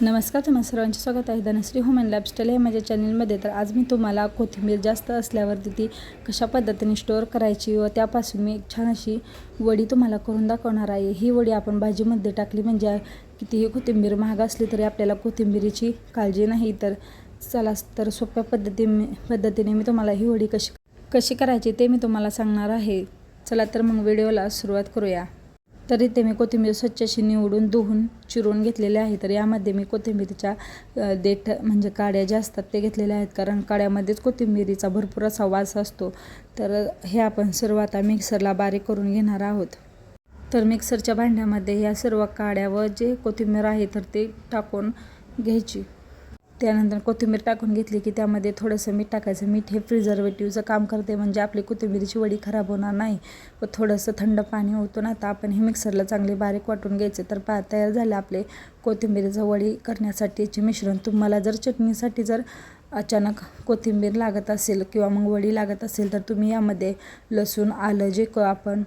नमस्कार तुम्हा सर्वांचे स्वागत आहे. धनश्री हुमन अँड लाईफस्टाईल माझ्या चॅनलमध्ये तर आज मी तुम्हाला कोथिंबीर जास्त असल्यावरती ती कशा पद्धतीने स्टोअर करायची व त्यापासून मी एक छान अशी वडी तुम्हाला करून दाखवणार आहे. ही वडी आपण भाजीमध्ये टाकली म्हणजे कितीही कोथिंबीर महाग असली तरी आपल्याला कोथिंबीरीची काळजी नाही. तर चला तर सोप्या पद्धतीने पद्धतीने मी तुम्हाला ही वडी कशी कशी करायची ते मी तुम्हाला सांगणार आहे. चला तर मग व्हिडिओला सुरुवात करूया. तर इथे मी कोथिंबीर स्वच्छ अशी निवडून धुवून चिरून घेतलेले आहे. तर यामध्ये मी कोथिंबीरीच्या देठ म्हणजे काड्या ज्या असतात ते घेतलेल्या आहेत. कारण काड्यामध्येच कोथिंबीरीचा भरपूर असा वास असतो. तर हे आपण सर्व आता मिक्सरला बारीक करून घेणार आहोत. तर मिक्सरच्या भांड्यामध्ये या सर्व काड्या व जे कोथिंबीर आहे तर ते टाकून घ्यायची. त्यानंतर कोथिंबीर टाकून घेतली की त्यामध्ये थोडंसं मीठ टाकायचं. मीठ हे प्रिझर्वेटिव्हचं काम करते म्हणजे आपली कोथिंबीरची वडी खराब होणार नाही. व थोडंसं थंड पाणी होतं ना आता आपण हे मिक्सरला चांगले बारीक वाटून घ्यायचे. तर पा तयार झाले आपले कोथिंबीरीचं वडी करण्यासाठीचे मिश्रण. तुम्हाला जर चटणीसाठी जर अचानक कोथिंबीर लागत असेल किंवा मग वडी लागत असेल तर तुम्ही यामध्ये लसूण आलं जे क आपण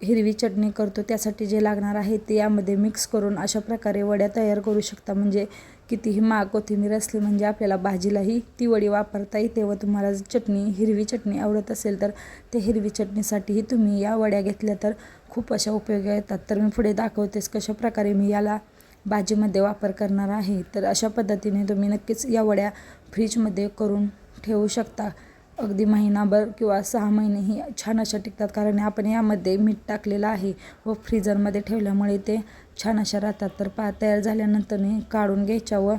हिरवी चटणी करतो त्यासाठी जे लागणार आहे ते यामध्ये मिक्स करून अशा प्रकारे वड्या तयार करू शकता. म्हणजे कितीही माग कोथिंबीर असली म्हणजे आपल्याला भाजीलाही ती वडी वापरता येते व तुम्हाला जर चटणी हिरवी चटणी आवडत असेल तर ते हिरवी चटणीसाठीही तुम्ही या वड्या घेतल्या तर खूप अशा उपयोगी येतात. तर मी पुढे दाखवतेस कशाप्रकारे मी याला भाजीमध्ये वापर करणार आहे. तर अशा पद्धतीने तुम्ही नक्कीच या वड्या फ्रीजमध्ये करून ठेवू शकता. अगदी महिनाभर किंवा सहा महिनेही छान अशा टिकतात. कारण आपण यामध्ये मीठ टाकलेलं आहे व फ्रीजरमध्ये ठेवल्यामुळे ते छान अशा राहतात. तर पा तयार झाल्यानंतर काढून घ्यायच्या व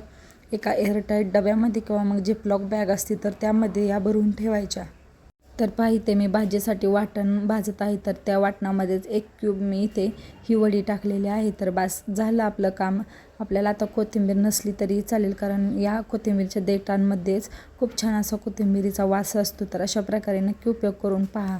एका एअरटाईट डब्यामध्ये किंवा मग जे प्लॉक बॅग असते तर त्यामध्ये या भरून ठेवायच्या. तर पहा इथे मी भाजीसाठी वाटण भाजत आहे. तर त्या वाटणामध्येच एक क्यूब मी इथे ही वडी टाकलेली आहे. तर बास झालं आपलं काम. आपल्याला आता कोथिंबीर नसली तरी चालेल कारण या कोथिंबीरच्या देठांमध्येच खूप छान असा कोथिंबीरीचा वास असतो. तर अशा प्रकारे नक्की उपयोग करून पहा.